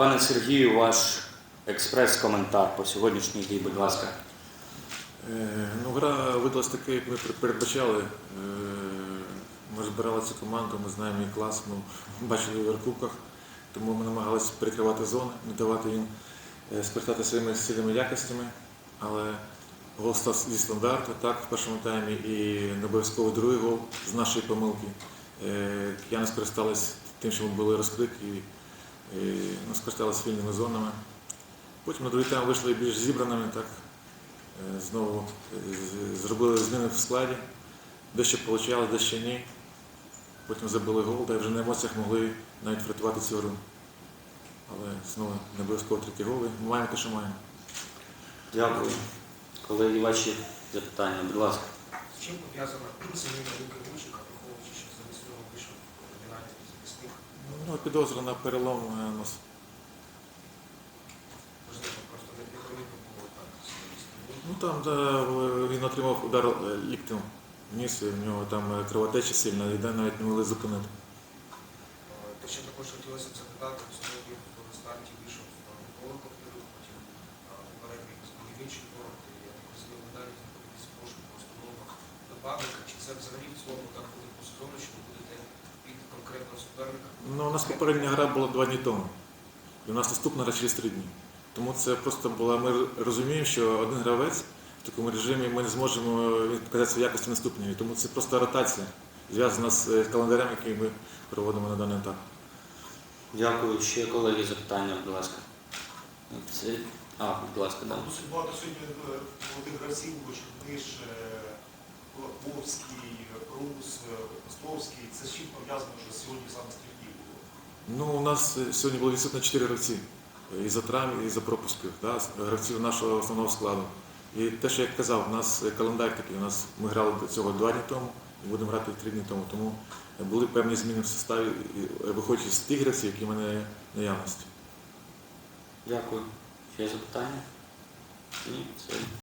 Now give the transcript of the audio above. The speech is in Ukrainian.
Пане Сергію, ваш експрес-коментар по сьогоднішній грі, будь ласка. Е, Ну, гра видалась така, як ми передбачали. Е, Ми збирали цю команду, ми знаємо її клас, ми бачили в Єврокубках, тому ми намагалися перекривати зони, не давати їм е, скористати своїми сильними якостями. Але гол став зі стандарту, так, в першому таймі, і не обов'язково другий гол з нашої помилки. Е, Кияни скористались тим, що ми були розкриті, ну, скористалися вільними зонами. Потім на другий тайм вийшли більш зібраними, так, Е, Знову е, зробили зміни в складі, дещо вийшло, дещо ні. Потім забили гол, та вже на емоціях могли навіть врятувати цю гру. Але знову не обов'язково третій гол. і Маємо те, що маємо. Дякую. Колеги, ваші запитання, будь ласка. З чим пов'язана заміна Луки Гучика, враховуючи, що замість нього вийшов номінальний захисник? Ну, підозра на перелом е, нос. Можливо, просто не непомітно було так з цієї сторони. Ну там де він отримав удар е, ліктем вниз, і в нього там е, кровотеча сильна, і де навіть не могли зупинити. Те, що також хотілося б запитати, сьогодні в старті вийшов Ковтарюк, потім е, попередній Євінченко, і я так розумію, далі знаходитесь в пошуку установах добавника. Чи це взагалі в цілому так буде по сезону, що ви будете під конкретного суперника? Ну, у нас попередня гра була два дні тому. І у нас наступна гра через три дні. Тому це просто була. Ми розуміємо, що один гравець в такому режимі ми не зможемо показати свої якості наступної. Тому це просто ротація, зв'язана з е, календарем, який ми проводимо на даний етап. Дякую. Ще колеги запитання, будь ласка. Це... А, будь ласка, да. Досить багато сьогодні е, молодих гравців, Рус, е, Костровський. Це з чим пов'язано, що сьогодні саме стрільні було? Ну, у нас е, сьогодні було відсутно чотири гравці. І за травм, і за пропусків, да, гравців нашого основного складу. І те, що я казав, у нас е, календар такий, у нас ми грали до цього два дні тому і будемо грати три дні тому. Тому були певні зміни в составі, е, виходячи з тих гравців, які в мене наявності. Дякую. Ще запитання? Ні, все.